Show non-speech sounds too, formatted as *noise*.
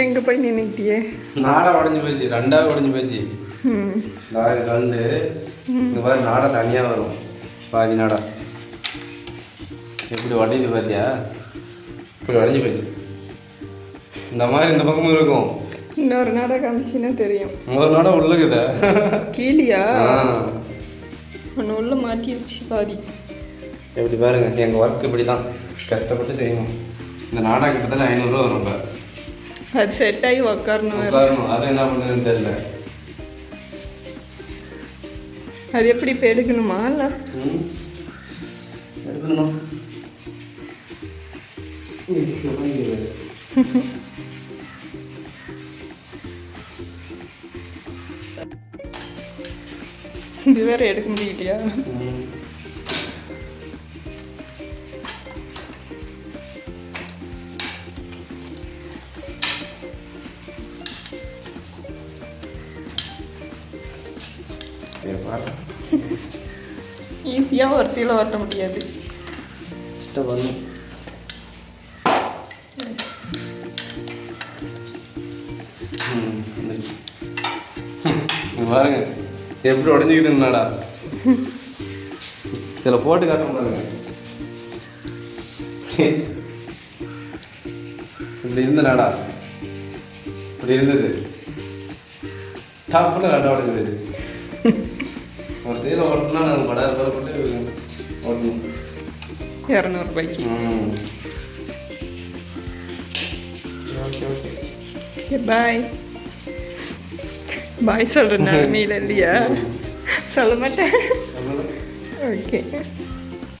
எங்கே போய் நின்றுட்டியே நாடா உடஞ்சி போச்சு ரெண்டாவே உடஞ்சி போச்சு. நாடு கண்டு இந்த மாதிரி நாடா தனியாக வரும். பாதி நாடா. எப்படி உடையுது பார்த்தியா இப்படி உடஞ்சி போச்சு. இந்த மாதிரி இந்த பக்கமும் இருக்கும். இன்னொரு நாடகம் காமிச்சின்னா தெரியும். ஒரு நாடா உள்ளுக்குதா? கீழியா. ஒன்று உள்ள மாட்டிருச்சு பாதி. எப்படி பாருங்க எங்கள் ஒர்க் இப்படி தான் கஷ்டப்பட்டு செய்யணும். இந்த நாடா கிட்டத்தட்ட ஐநூறுரூவா வரும் இப்போ. அது செட் ஆகி உக்காரணும் அது என்ன பண்ணுதுன்னு தெரியல. அது எப்படி இப்போ எடுக்கணுமா இல்லை. எடுக்கணுமா. இது வேற எடுக்க முடியலையா? ம். சரி, பாரு. ஈஸியாக ஒரு சீலை ஓட்ட முடியாது இஷ்டம் பண்ணும் ம், வந்துருச்சு. ம், இங்க பாருங்க எப்படி உடஞ்சிக்கிட்டுனாடா இதில் போட்டு காட்டும் பாருங்க இப்படி இருந்த நாடா இப்படி இருந்தது டாப்ல நாடா உடஞ்சது ஒரு சீலை ஓட்டணும்னா நாங்கள் படாத போட்டு ஓட்டணும். இரநூறுபாய்க்கு. Okay okay. Okay bye bye சொல்கிற நிலமையில இல்லையா? *laughs* சொல்ல மாட்டேன். ஓகே